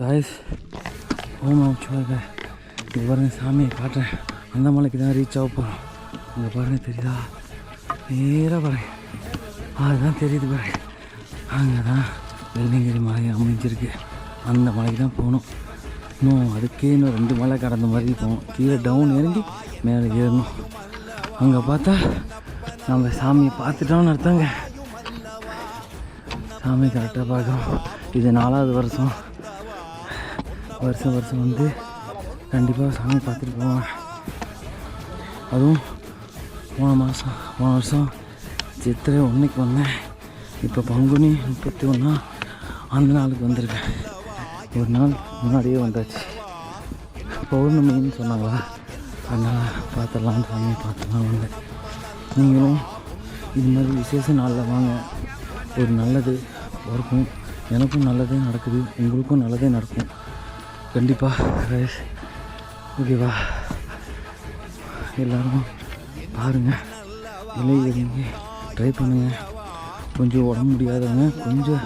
Guys ஓம் சிவாக இது பாருங்க சாமியை காட்டுறேன் அந்த மலைக்கு தான் ரீச் ஆக போகிறோம் இங்கே பாருங்க தெரியுதா? நேராக பாருங்க. அதுதான் தெரியுது பாருங்க. அங்கே தான் வெள்ளிங்கிரி மலை அமைஞ்சிருக்கு. அந்த மலைக்கு தான் போகணும். இன்னும் அதுக்கே இன்னும் ரெண்டு மலை கடந்த மாதிரி போகணும். கீழே டவுன் இறங்கி மேலே ஏறணும். அங்கே பார்த்தா நம்ம சாமியை பார்த்துட்டோம்னு அர்த்தங்க. சாமி கரெக்டாக பார்க்குறோம். இது நாலாவது வருஷம். வருஷம் வருஷம் வந்து கண்டிப்பாக சாமி பார்த்துட்டு போவேன் அதுவும் போன மாதம் போன வருஷம் சித்திரை ஒன்றைக்கு வந்தேன். இப்போ பங்குனி முப்பத்தி ஒன்றா அந்த நாளுக்கு வந்திருக்கேன். ஒரு நாள் முன்னாடியே வந்தாச்சு. பௌர்ணமின்னு சொன்னாங்களா? அதனால் பார்த்துடலாம் சாமி பார்த்துலாம் வந்தேன். நீங்களும் இது மாதிரி விசேஷ நாளில் வாங்க. ஒரு நல்லது இருக்கும் எனக்கும் நல்லதே நடக்குது. உங்களுக்கும் நல்லதே நடக்கும். கண்டிப்பாக ரைஸ் ஓகேவா எல்லோரும் பாருங்கள் விலை ட்ரை பண்ணுங்கள் கொஞ்சம் உடம்பு முடியாதவங்க கொஞ்சம்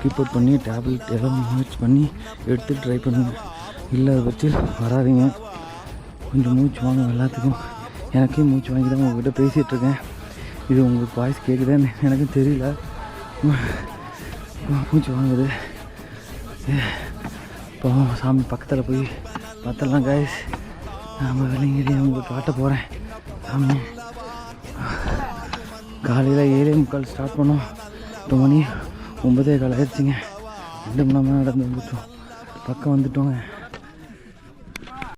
கீப்பப் பண்ணி டேப்லெட் எல்லாம் முயற்சி பண்ணி எடுத்து ட்ரை பண்ணுங்கள் இல்லாத பட்சத்தில் வராதீங்க. கொஞ்சம் மூச்சு வாங்க எல்லாத்துக்கும். எனக்கே மூச்சு வாங்கி தான் உங்கள்கிட்ட பேசிகிட்ருக்கேன் இது உங்களுக்கு வாய்ஸ் கேட்குதான்னு எனக்கும் தெரியல. மூச்சு வாங்குது. இப்போ சாமி பக்கத்தில் போய் பார்த்தலாம் காய்ஸ் நம்ம வெளியேறி உங்களுக்கு காட்ட போகிறேன் சாமி. காலையில் ஏழே முக்கால் ஸ்டார்ட் பண்ணோம். எட்டு மணி ஒன்பதே கால் ஆயிடுச்சிங்க. ரெண்டு மணி நேரம் நடந்து வந்துட்டோம். பக்கம் வந்துட்டோங்க.